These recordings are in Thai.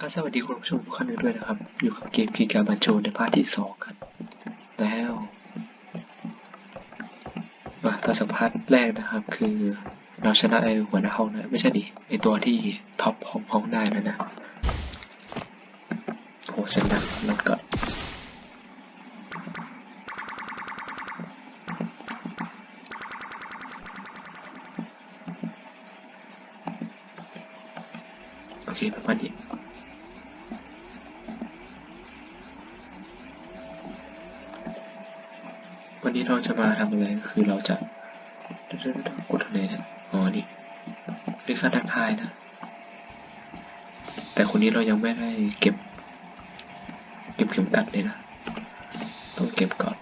อ่าสวัสดีคุณผู้ชมทุกท่านด้วยนะครับ อยู่กับเกมกีการบันโจในภาคที่สองกัน แล้วมาต่อจากพาร์แรกนะครับ คือเราชนะไอหัวหน้าห้องนะไม่ใช่ดิไอตัวที่ท็อปของห้องได้แล้วนะโหเสียงดังรถก็โอเคประมาณนี้นี้เราจะมาทำอะไรก็ คือเราจะเดี๋ยวๆๆกดตรงไหนเนี่ยอ๋อนี่นี่ค่าทักทายนะ แต่คนนี้เรายังไม่ได้เก็บ เก็บเข็มกัดเลยนะ ต้องเก็บก่อน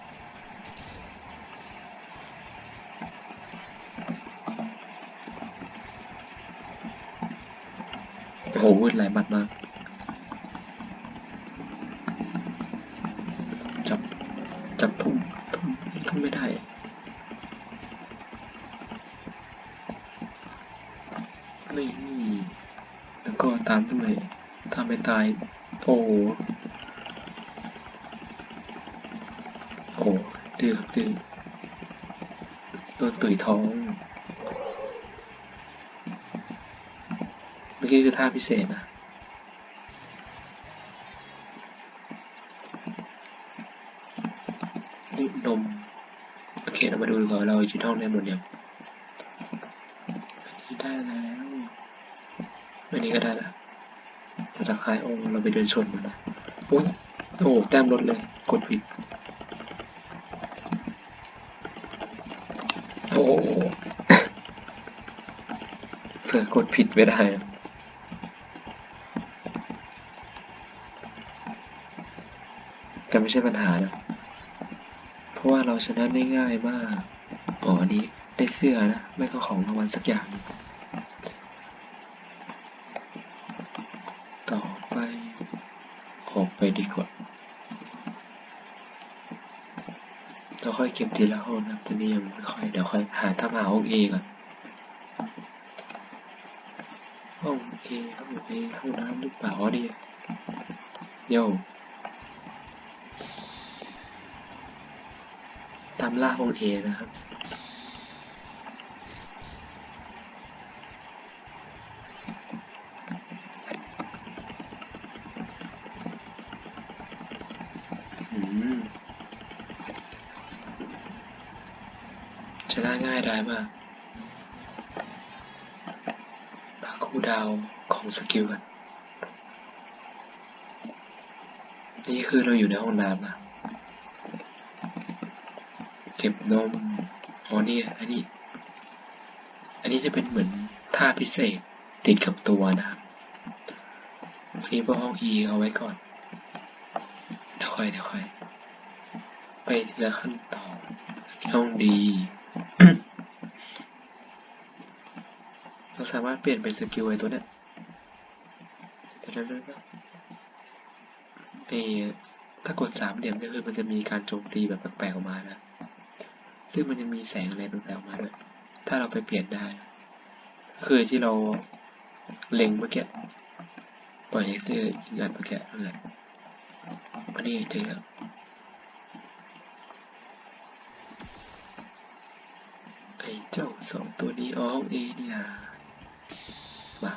โอ้โหวืดหลายมัดมาก จับ จับทุ่มทุ่มทุ่มไม่ได้ นี่แล้วก็ตามด้วยถ้ายโอ้โอ้ดื้อครับดื้อโดนตุยท้อง เมื่อกี้คือท่าพิเศษนะรีบนม โอเค เรามาดูก่อนเราอยู่ท้องได้หมดยังอันนี้ได้แล้วอันนี้ก็ได้แล้ว ภาษาคลายองเราไปเดินชนมันนะอุ้ยโอ้แต้มลดเลย กดผิดโอ้เผื่อกดผิดไม่ได้นะแต่ไม่ใช่ปัญหานะ เพราะว่าเราชนะได้ง่ายมาก อ๋อ อันนี้ได้เสื้อนะ ไม่ก็ของรางวัลสักอย่าง ต่อไป ออกไปดีกว่า เก็บทีละห้องนะตอนนี้ยังไม่ค่อยเดี๋ยวค่อยหาถ้ามาห้องเอก่อนห้องเอห้องเอห้องน้ำหรือเปล่าดีโย่ตามล่าห้องเอนะครับ อืมช นะง่ายมากปาคูลดาวของสกิลกัน นี่คือเราอยู่ในห้องน้ำนะ เก็บนม อ๋อนี่อันนี้ อันนี้จะเป็นเหมือนท่าพิเศษติดกับตัวนะครับอันนี้พวกห้อง E เอาไว้ก่อน เดี๋ยวค่อย เดี๋ยวค่อย ไปทีละขั้นตอนห้องดี เรา สามารถเปลี่ยนเป็นสกิลไอ้ตัวเนี้ยเดี๋ยวๆๆเอถ้ากดสามเหลี่ยมก็คือมันจะมีการโจมตีแบบแปลกๆออกมานะ ซึ่งมันจะมีแสงอะไรแปลกๆออกมาด้วย ถ้าเราไปเปลี่ยนได้ คือที่เราเล็งเมื่อกี้ ปล่อยเอ็กซ์อีกอันเมื่อกี้นั่นแหละอันนี้เจอแล้วไอ้เจ้าสองตัวนี้อ๋อห้อเอนี่นะ มา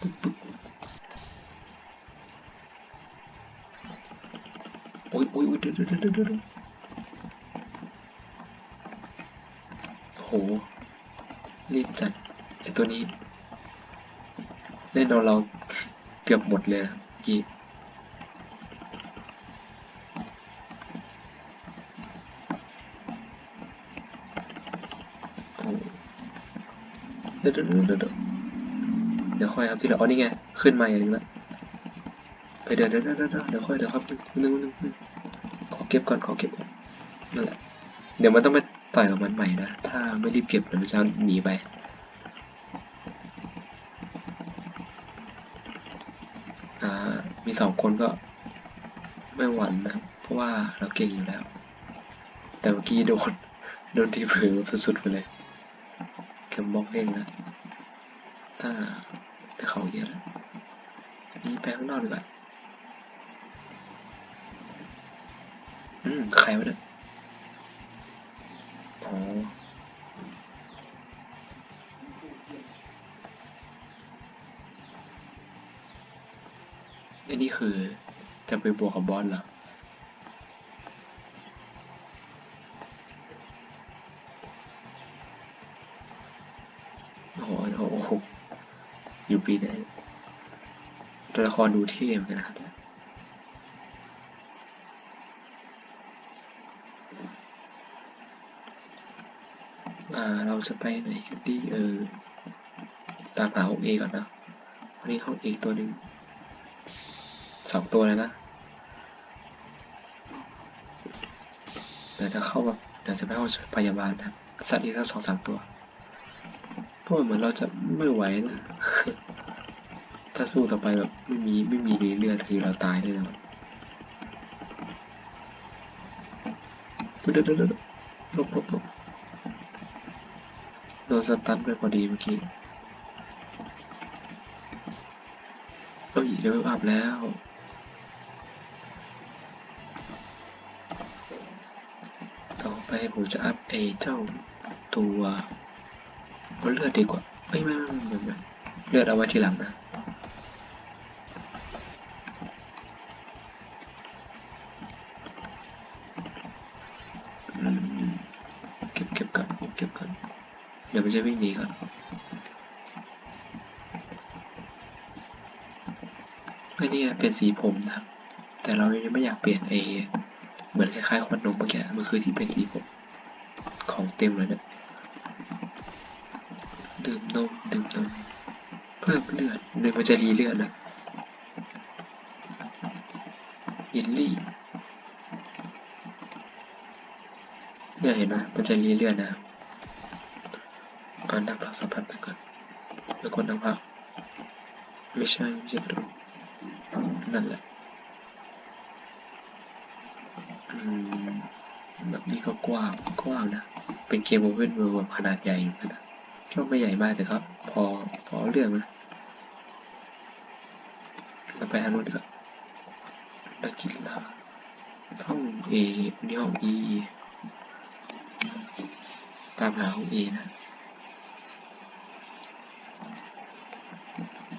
ปึ๊บปึ๊บโอ้ยโอ้ยโอ้ยเดี๋ยวเดี๋ยวเดี๋ยวเดี๋ยวโอ้โห รีบจัดไอตัวนี้ เล่นเราเราเกือบหมดเลยนะกี้ เดี๋ยวเดี๋ยวเดี๋ยวเดี๋ยวค่อยครับที่เหลืออ๋อนี่ไง ขึ้นมาอย่างนึงแล้วไปเดี๋ยวเดี๋ยวเดี๋ยวเดี๋ยวเดี๋ยวค่อยเดี๋ยวครับนึงนึงนึงขอเก็บก่อนขอเก็บก่อนนั่นแหละ เดี๋ยวมันต้องไปต่อยกับมันใหม่นะ ถ้าไม่รีบเก็บเดี๋ยวมันจะหนีไปอ่ามีสองคนก็ไม่หวั่นนะเพราะว่าเราเก่งอยู่แล้ว แต่เมื่อกี้โดน โดนทีเผลอสุดๆไปเลย บล็อกเองนะถ้าเขาเยอะแล้วนี่ไปข้างนอกดีกว่าอืมใครวะเนี่ยอ๋ออันนี้คือจะไปบวกกับบอสเหรอ ละครดูเท่เหมือนกันนะครับเราจะไปไหนกันดีเออ ตามหาห้องเอก่อนนะวันนี้ห้องเอตัวหนึ่งสองตัวเลยนะเดี๋ยวจะเข้าแบบเดี๋ยวจะไปห้องพยาบาลนะครับสัตว์อีกสักสองสามตัวเพราะว่าเหมือนเราจะไม่ไหวนะ ถ้าสู้ต่อไปแบบไม่มีไม่มีเลือดคือเราตายแน่นอนเดี๋ยวเดี๋ยวเดี๋ยวหลบลบลบโดนสตันไปพอดีเมื่อกี้เอ้เดี๋ยวอัพแล้วต่อไปผมจะอัพไอเจ้าตัวเอาเลือดดีกว่าไม่ไม่ไม่ไม่เลือดเอาไว้ทีหลังนะ จะวิ่งหนีก่อนอันนี้เป็นสีผมนะ แต่เรายังไม่อยากเปลี่ยนเอเหมือนคล้ายๆควันนมเมื่อกี้มันคือที่เป็นสีผม ของเต็มเลยเนี่ยดื่มนมดื่มนมเพิ่มเลือดเดี๋ยวมันจะรีเลือดนะเยลลี่เนี่ยเห็นไหมมันจะรีเลือดนะครับ อ่านนักพักสัมผัสไปก่อนแล้วกดนักพักไม่ใช่ไม่ใช่กระดูกนั่นแหละอืมแบบนี้ก็กว้างกว้างนะ เป็นเกมโอเพนเวิลด์แบบขนาดใหญ่อยู่นะก็ไม่ใหญ่มากแต่ก็พอพอเรื่องนะเราไปอันนู้นดีกว่านักกีฬาห้องเอนี่ห้องอีตามหาห้องเอนะ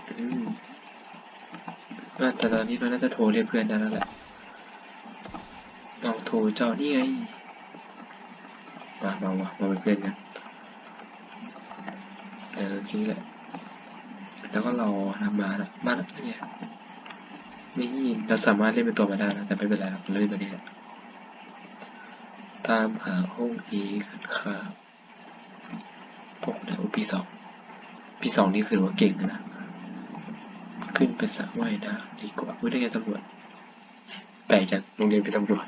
อืมน่า แต่ตอนนี้เราน่าจะโทรเรียกเพื่อนได้แล้วแหละลองโทรเจ้านี่ไงมามามามาเป็นเพื่อนกันเออทีนี้แหละแล้วก็รอนำมาแล้วมาแล้วเนี่ยนี่เราสามารถเล่นเป็นตัวมาได้นะแต่ไม่เป็นไรเราเล่นตัวนี้แหละตามหาห้องเอกันค่ะพวกเนี่ยปีสองปีสองนี่คือว่าเก่งนะ ขึ้นไปสระว่ายน้ำดีกว่าไม่ได้แค่ตำรวจแปลจากโรงเรียนเป็นตำรวจ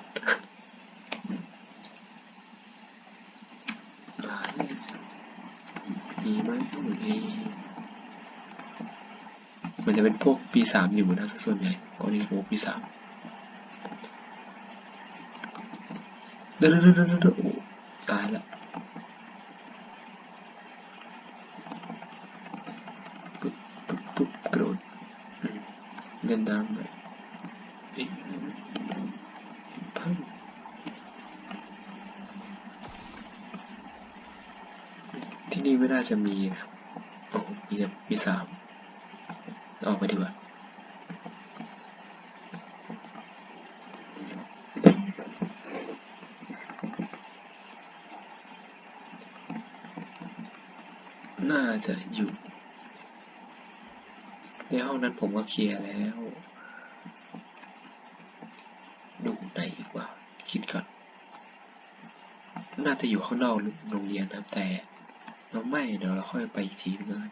มีไหมมีมันจะเป็นพวกปีสามอยู่นะส่วนใหญ่พวกนี้พวกปีสามเดี๋ยวเดี๋ยวเดี๋ยวเดี๋ยวโอ้ตายละปุ๊บปุ๊บปุ๊บกระโดดอืม เล่นน้ำหน่อยเอ๊ะเพิ่มที่นี่ไม่น่าจะมีนะครับโอ้มีแต่ปีสามออกไปดีกว่าน่าจะอยู่ ห้องนั้นผมก็เคลียร์แล้ว ดูไหนอีกว่าคิดก่อน น่าจะอยู่ข้างนอกโรงเรียนนะแต่เราไม่เดี๋ยวเราค่อยไปอีกทีนึงกัน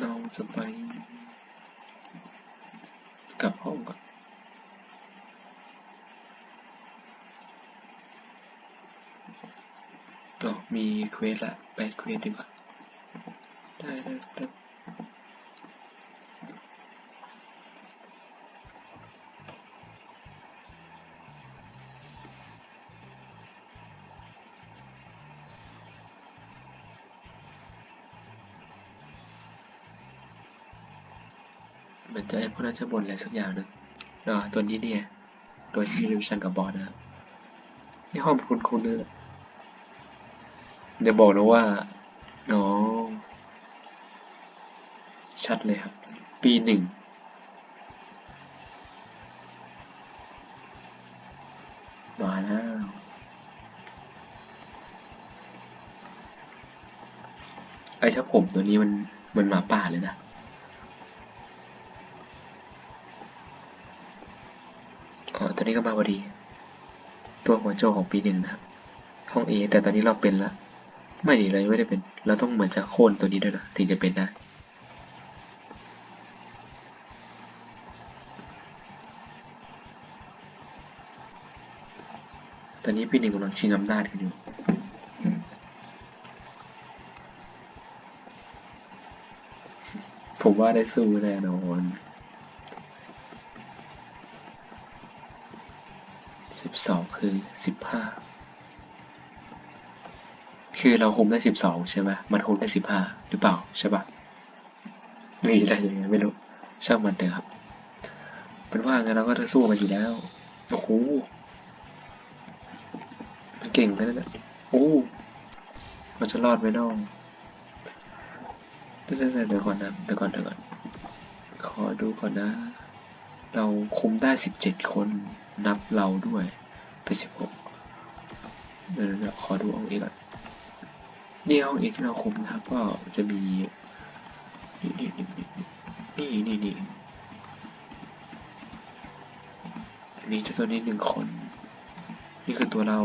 เราจะไปกลับห้องก่อนอ๋อมีเควสละไปเควสดีกว่า มือนจะพวกนั้นจะบนอะไรสักอย่างหนึ่งอ่าตัวนี้เนี่ย ตัวที่ริวชันกับบอสนะครับนี่ห้องคุณคุณเลยเดี๋ยวบอกนะว่าน้องชัดเลยครับ ปีหนึ่งมาแล้วไอ้ถ้าผมตัวนี้มันมันหมาป่าเลยนะ นี้ก็มาพอดี ตัวหัวโจกของปีหนึ่งนะครับ ห้องเอแต่ตอนนี้เราเป็นละไม่ดีเลยไม่ได้เป็น เราต้องเหมือนจะโค่นตัวนี้ด้วยนะถึงจะเป็นได้ตอนนี้ปีหนึ่งกำลังชิงอำนาจกันอยู่ผมว่าได้สู้แน่นอน สิบสองคือสิบห้าคือเราคุมได้สิบสองใช่ไหมมันคุมได้สิบห้าหรือเปล่าใช่ปะนี่ได้ยังไงไม่รู้ช่างมันเถอะครับเป็นว่างั้นเราก็จะสู้กันอยู่แล้วโอ้โหมันเก่งไปแล้วนะโอ้มันจะรอดไหมน้องเดี๋ยวเดี๋ยวเดี๋ยวก่อนนะเดี๋ยวก่อนเดี๋ยวก่อนขอดูก่อนนะ เราคุมได้สิบเจ็ดคน นับเราด้วยเป็นสิบหกเดี๋ยวขอดูเอาเอก่อนนี่เอาเอที่เราคุมนะครับ ก็จะมี นี่นี่นี่นี่นี่นี่มีเจ้าตัวนี้หนึ่งคน นี่คือตัวเรา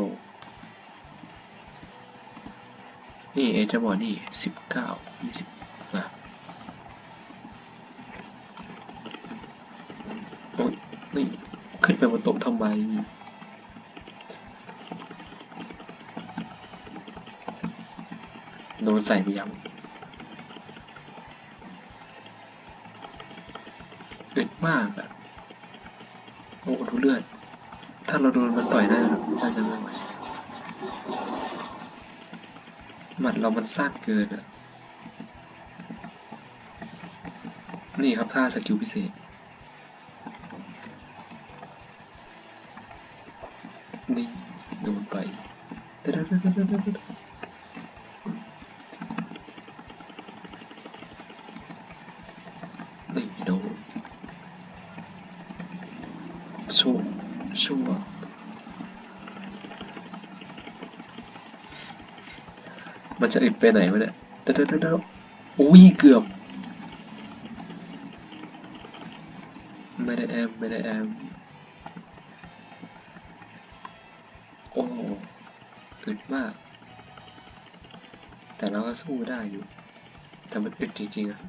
นี่เอจะบอกนี่สิบเก้ายี่สิบ ไปบนต๊ะทำไม โดนใส่ไปยังอึดมากอะโอ้ดูเลือด ถ้าเราโดนมันต่อยน่าจะน่าจะไม่ไหวหมัดเรามันสั้นเกินอะนี่ครับท่าสกิลพิเศษ นี่โดนไปเด้อเด้อเด้อเด้อเด้อเด้อ นี่ดูชัวชัวมันจะอึดไปไหนวะเนี่ยเด้อเด้อเด้อเด้ออุ้ยเกือบ สู้ได้อยู่ แต่มันอึดจริงๆอะ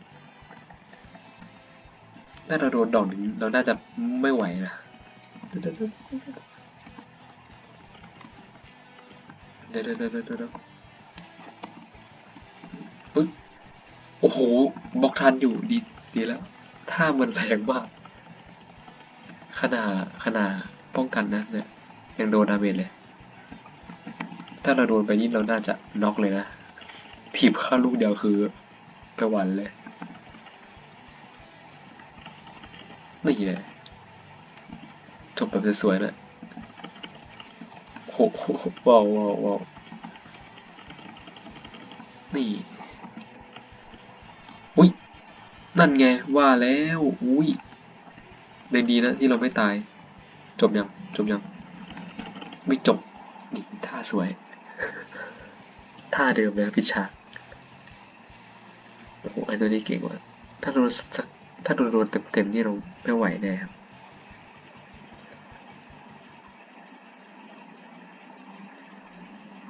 ถ้าเราโดนดอกหนึ่งเราน่าจะไม่ไหวนะเดี๋ยวเดี๋ยวเดี๋ยวเดี๋ยวเดี๋ยวเดี๋ยวเดี๋ยวปึ๊บโอ้โหบล็อกทันอยู่ดีดีแล้ว ถ้ามันแรงมากขนาดขนาดป้องกันนะเนี่ยยังโดนดาเมจเลย ถ้าเราโดนไปนี่เราน่าจะน็อกเลยนะ ถีบเข้าลูกเดียวคือกระหวันเลยนี่เลยจบแบบสวยๆนะโอ้โหว้าวว้าวว้าวนี่ อุ้ย นั่นไง ว่าแล้ว อุ้ยยังดีนะที่เราไม่ตาย จบยัง จบยัง ไม่จบ นี่ท่าสวย ท่าเดิมเลยพิชา โอ้โหไอตัวนี้เก่งว่ะถ้าโดนสักถ้าโดนโดนเต็มๆนี่เราไม่ไหวแน่ครับ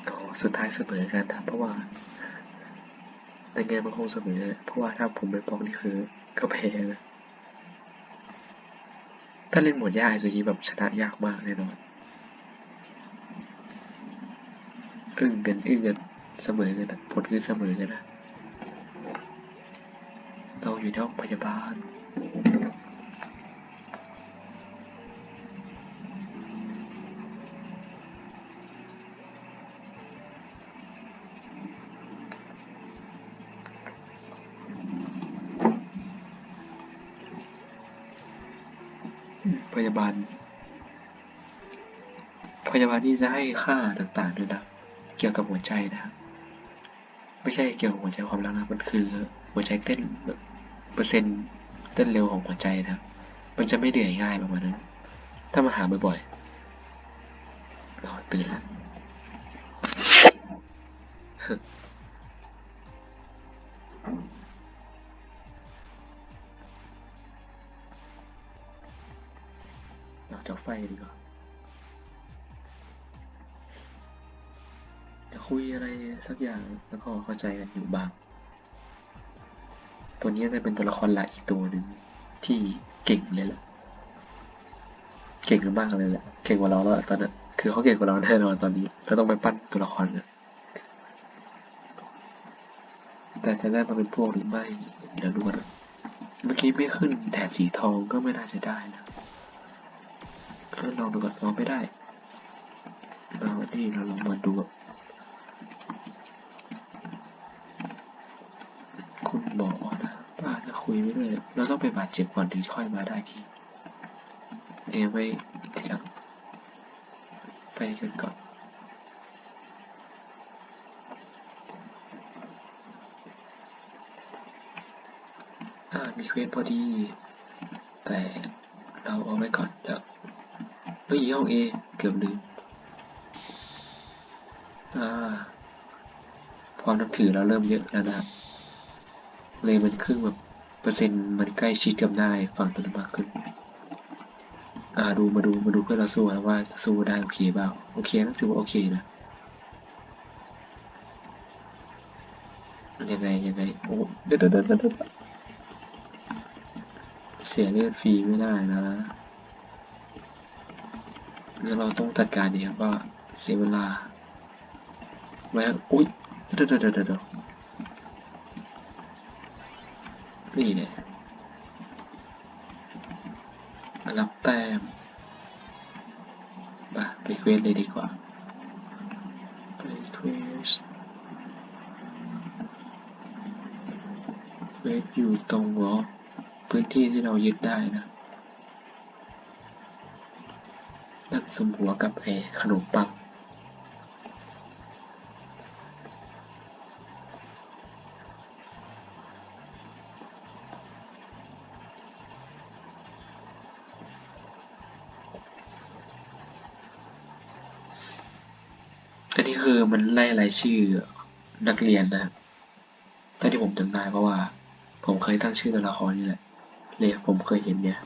โอ้สุดท้ายเสมอกันครับเพราะว่าในไงมันคงเสมอเลยเพราะว่าถ้าผมไปบอกนี่คือก็แพ้นะถ้าเล่นหมดยากไอ้ตัวนี้แบบชนะยากมากแน่นอนอึ้งกันอึ้งกันเสมอกันนะผลคือเสมอกันนะ อยู่ในห้องพยาบาล พยาบาล พยาบาลที่จะให้ค่าต่างๆด้วยนะ เกี่ยวกับหัวใจนะครับไม่ใช่เกี่ยวกับหัวใจความรักนะ มันคือหัวใจเต้นแบบ เปอร์เซ็นต์เต้นเร็วของหัวใจนะครับ มันจะไม่เหนื่อยง่ายประมาณนั้น ถ้ามาหาบ่อยๆเราตื่นแล้วเราจะไฟดีกว่าจะคุยอะไรสักอย่างแล้วก็เข้าใจกันอยู่บ้าง ตัวนี้จะเป็นตัวละครหลักอีกตัวหนึ่งที่เก่งเลยแหละเก่งมากเลยแหละ เก่งกว่าเราแล้วตอนนั้น คือเขาเก่งกว่าเราแน่นอนตอนนี้ เราต้องไปปั้นตัวละครกันแต่จะได้มาเป็นพวกหรือไม่เดี๋ยวดูกันนเมื่อกี้ไม่ขึ้นแถบสีทองก็ไม่น่าจะได้นะลองดูก่อนลองไม่ได้เราที่เราลองมาดูกับคุณหมอนะป้าจะคุ ยไม่ได้เราต้องไปบาดเจ็บก่อนถึงค่อยมาได้พี่ เอไว้ทีหลังไปกันก่อนอ่ามีเควสพอดี แต่เราเอาไว้ก่อนเดี๋ยวเฮ้ยห้องเอเกือบลืมอ่าความนับถือเราเริ่มเยอะแล้วนะเลยมันครึ่งแบบ เปอร์เซ็นต์มันใกล้ชิดกับได้ฝั่งตนั้นมากขึ้น อ่าดูมาดูมาดูเพื่อเราสู้นะว่าสู้ได้โอเคเปล่าโอเคนะถือว่าโอเคนะยังไงยังไงโอ้เดี๋ยวเดี๋ยวเดี๋ยวเดเสียเลือดฟรีไม่ได้นะงั้นเราต้องจัดการดีครับว่าเสียเวลาไว้อุ้ยเดี๋ยวเดี๋ยวเดี๋ยวเดี๋ยว นี่เนี่ยรับแต้มมาไปเควสเลยดีกว่าไปเควสเควสอยู่ตรงวอลพื้นที่ที่เรายึดได้นะนั่งสมหัวกับไอ้ขนมปัง มันไล่รายชื่อนักเรียนนะครับเท่าที่ผมจำได้เพราะว่า ผมเคยตั้งชื่อตัวละครนี่แหละเลยผมเคยเห็นเนี่ย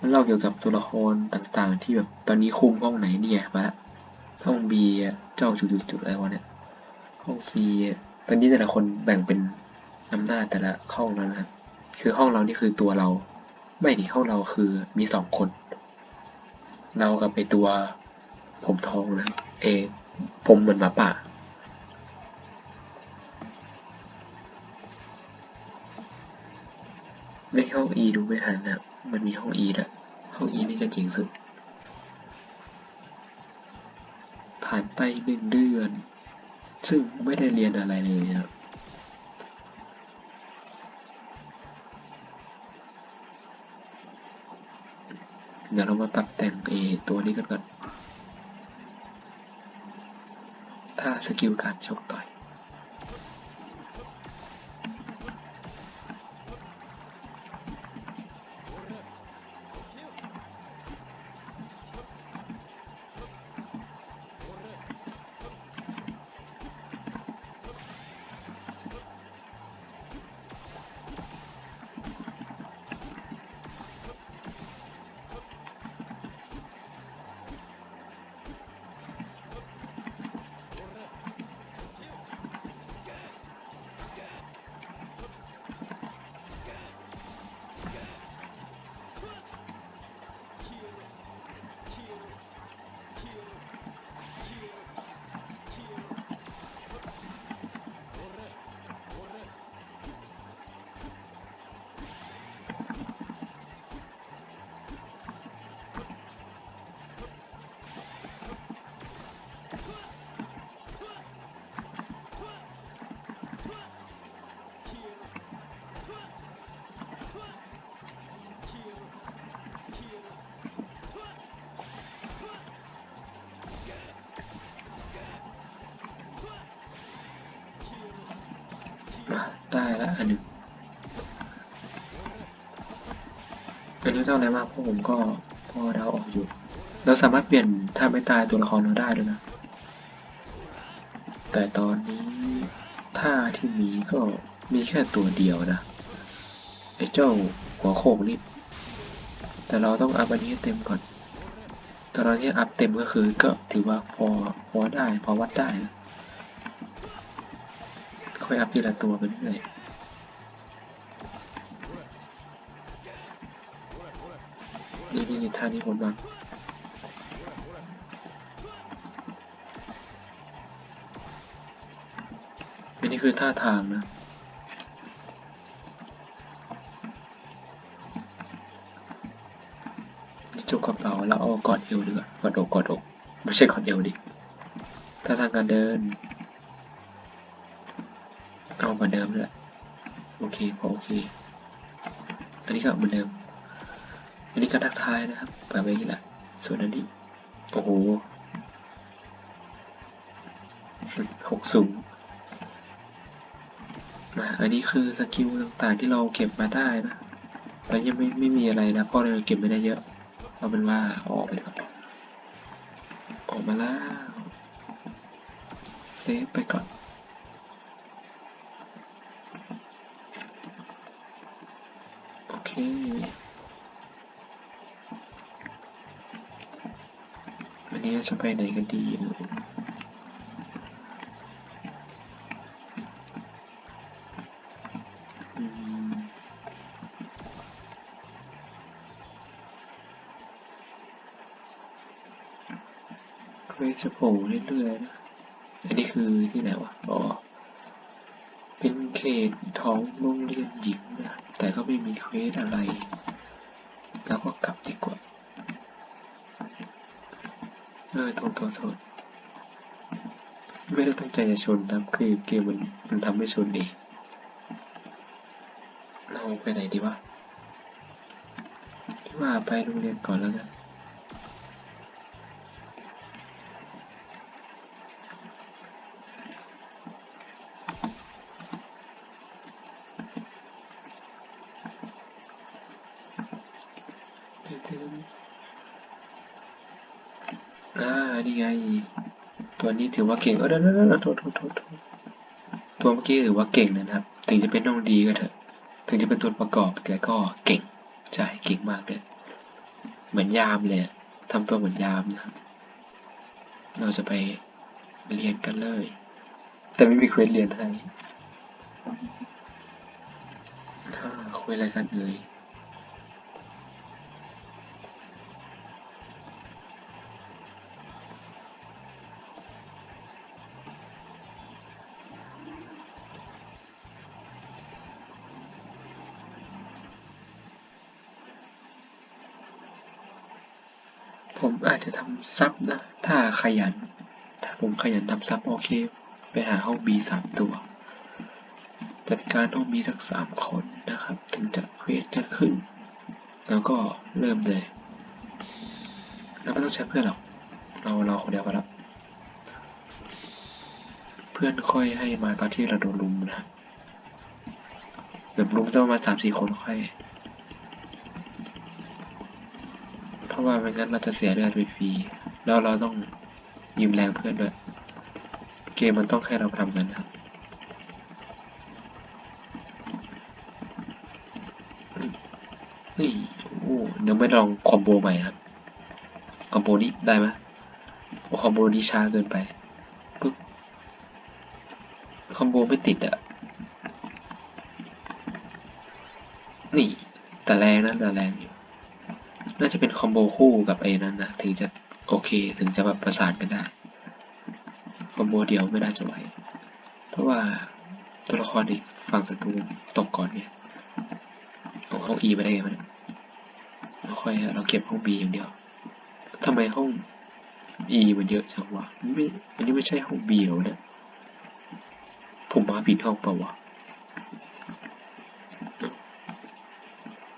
มันเล่าเกี่ยวกับตัวละครต่างๆ ที่แบบตอนนี้คุมห้องไหนเนี่ยมาละห้องบีเจ้าจุดๆอะไรวะเนี่ยห้องซีตอนนี้แต่ละคนแบ่งเป็นอำนาจแต่ละห้องแล้วนะครับคือห้องเรานี่คือตัวเรา ไม่ดิห้องเราคือมีสองคน เรากับไปตัวผมทองนะเอง ผมเหมือนหมาป่าในห้องอีดูไม่ทันนะ มันมีห้องอีด้วยห้องอีนี่จะเจ๋งสุด ผ่านไปหนึ่งเดือน ซึ่งไม่ได้เรียนอะไรเลยครับเดี๋ยวเรามาปรับแต่งเอตัวนี้กันก่อน ท่าสกิลการชกต่อย อันนี้ไม่องอะไรมากเพราะผมก็พอเดาออกอยู่ เราสามารถเปลี่ยนถ้าไม่ตายตัวละครเราได้ด้วยนะ แต่ตอนนี้ท่าที่มีก็มีแค่ตัวเดียวนะ ไอ้เจ้าหัวโขกนี่แต่เราต้องอัพอันนี้เต็มก่อนแต่ตอนนี้อัพเต็มก็คือก็ถือว่าพอพอได้พอวัดได้นะค่อยอัพทีละตัวไปเรื่อย นี่นี่นี่ท่านี้ผมบ้างอันนี้คือท่าทางนะจุกกระเป๋าแล้วเอากอดเอวดีกว่ากอดอกกอดอก ไม่ใช่กอดเอวดิท่าทางการเดิน เอาเหมือนเดิมเลยโอเคพอโอเค อันนี้ก็เหมือนเดิม อันนี้ก็ทักทายนะครับปล่อยไว้อย่างนี้แหละส่วนอันนี้โอ้โหหกสูงมาอันนี้คือสกิลต่างๆที่เราเก็บมาได้นะตอนนี้ยังไม่ไม่มีอะไรนะเพราะเราเก็บไม่ได้เยอะเอาเป็นว่าออกไปก่อนออกมาแล้วเซฟไปก่อนโอเค จะไปไหนกันดีเอ่ยอืมเควสจะโผล่เรื่อยๆนะ อันนี้คือที่ไหนวะ อ๋อ เป็นเขตท้องโรงเรียนหญิงนะ แต่ก็ไม่มีเควสอะไร แล้วก็กลับดีกว่า เออโทษโทษโทษไม่ได้ตั้งใจจะชนนะคือเกมมันมันทำให้ชนเองเราไปไหนดีวะที่ว่าไปโรงเรียนก่อนแล้วกันตึ้งๆอ่านี่ไง ตัวนี้ ถือว่าเก่ง เออเดี๋ยวโทษโทษโทษตัวเมื่อกี้ถือว่าเก่งนะครับ ถึงจะเป็นน้องดีก็เถอะ ถึงจะเป็นตัวประกอบแต่ก็เก่ง ใช่ เก่งมากเลย เหมือนยามเลยอะทำตัวเหมือนยามนะครับ เราจะไปเรียนกันเลย แต่ไม่มีเควสเรียนให้ถ้าคุยอะไรกันเอ่ย ผมอาจจะทำซับนะ ถ้าขยัน ถ้าผมขยันทำซับโอเค ไปหาห้องบีสามตัว จัดการห้องบีสักสามคนนะครับ ถึงจะเควสจะขึ้น แล้วก็เริ่มเลยเราไม่ต้องใช้เพื่อนหรอก เราเราคนเดียวก็แล้วเพื่อนค่อยให้มาตอนที่เราโดนลุมนะเดี๋ยวลุมจะประมาณสามสี่คนค่อย ราะว่าไม่งั้นเราจะเสียเลือดไปฟรีแล้วเราต้องยืมแรงเพื่อนด้วย เกมมันต้องให้เราทำกันนครับนี่โอ้เดี๋ยวไม่ลองคอมโบใหม่ครับ คอมโบนี้ได้ไหมโอ้คอมโบนี้ช้าเกินไปปึ๊บคอมโบไม่ติดอะนี่แต่แรงนะแต่แรงอยู่ น่าจะเป็นคอมโบคู่กับไอ้นั้นนะถึงจะโอเคถึงจะแบบประสานกันได้ คอมโบเดียวไม่ได้จะไหว เพราะว่าตัวละครอีกฝั่งศัตรูตกก่อนเนี่ยเอาห้อง E ไปได้ไงมันเราค่อยเราเก็บห้อง B อย่างเดียว ทำไมห้อง E มันเยอะจังวะไม่อันนี้ไม่ใช่ห้อง B หรอเนี่ย ผมมาผิดห้องเปล่าวะ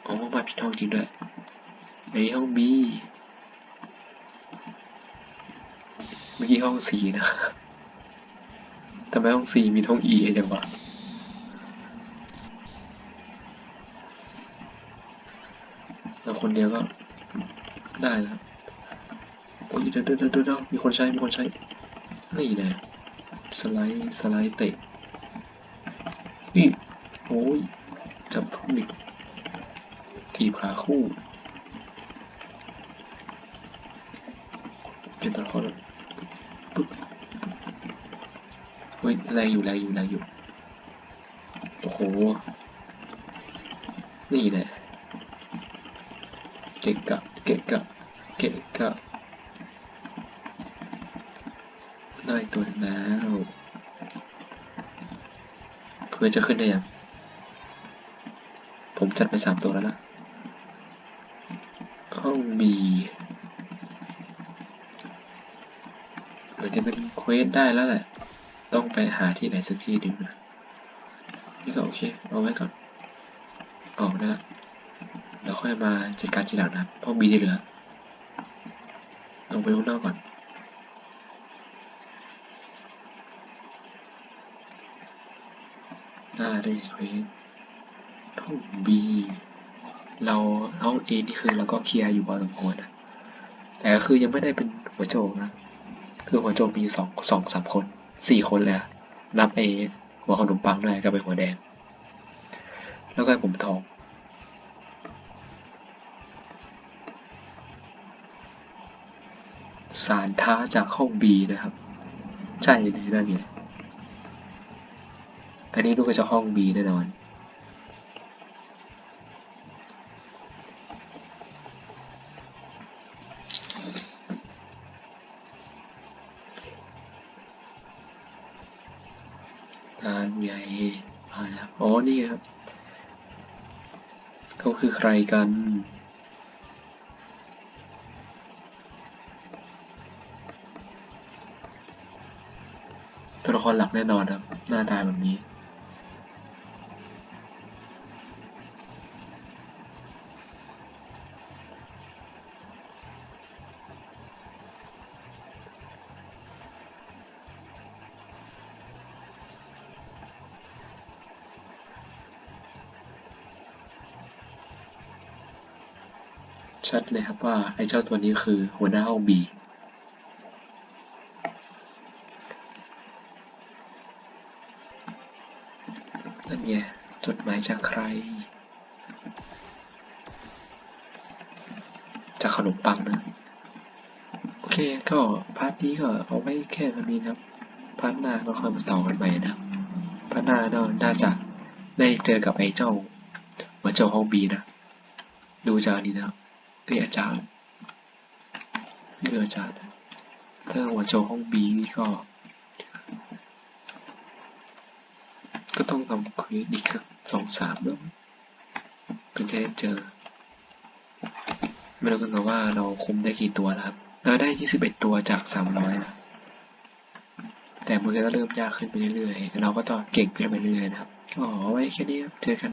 อ๋อ มาผิดห้องจริงด้วย ในห้องบีเมื่อกี้ห้องสีนะทำไมห้องสีมีห้องอีไอจังวะเราคนเดียวก็ได้แล้วโอ้ยเดี๋ยวเดี๋ยวเดี๋ยวมีคนใช้ มีคนใช้นี่แหละสไลด์ สไลด์เตะนี่โอ้ยจับทุกนิงถีบขาคู่ แรงอยู่แรงอยู่แรงอยู่โอ้โห นี่แหละเกะกะเกะกะเกะกะได้ตัวแล้วเพื่อจะขึ้นได้ยัง ผมจัดไปสามตัวแล้วล่ะห้องบีเหมือนจะเป็นเควสได้แล้วแหละ ต้องไปหาที่ไหนสักที่หนึ่งนะนี่ก็โอเค เอาไว้ก่อน ออกได้ละเดี๋ยวค่อยมาจัดการทีหลังนะครับห้องบีที่เหลือ ลงไปข้างนอกก่อนหน้าได้เควสห้องบีเราเอาเอนี่คือเราก็เคลียร์อยู่พอสมควรนะแต่ก็คือยังไม่ได้เป็นหัวโจกนะ คือหัวโจกมีสองสองสามคน สี่คนเลยอะนับไอหัวขนมปังได้กับไปหัวแดง แล้วก็ผมทอง สารท้าจากห้องบีนะครับ ใช่เลยนั่นไงอันนี้ลูกก็จะห้องบีแน่นอน ทานใหญ่มาแล้วอ๋อ นี่ครับ เขาคือใครกัน ตัวละครหลักแน่นอนครับ หน้าตาแบบนี้ ชัดเลยครับว่าไอ้เจ้าตัวนี้คือหัวหน้าห้องบีนั่นไงจดหมายจากใคร จากขนมปังนะ โอเคก็พาร์ทนี้ก็เอาไว้แค่เท่านี้นะครับ พาร์ทหน้าก็ค่อยมาต่อกันใหม่นะพาร์ทหน้าก็น่าจะได้เจอกับไอ้เจ้าหัวเจ้าห้องบีนะ ดูจากนี้นะ ครับเอ้ยอาจารย์เรียกอาจารย์ถ้าหัวโจห้องบีนี่ก็ ก็ต้องทำควสอีกสักสองสามแล้วมั้งถึงจะได้เจอ ไม่รู้กันว่าเราคุมได้กี่ตัวครับ เราได้ยี่สิบเอ็ดตัวจากสามร้อยนะแต่มันก็เริ่มยากขึ้นไปเรื่อยๆ เราก็ต้องเก่งขึ้นไปเรื่อยๆนะครับก็เอไว้แค่นี้ครับ เจอกัน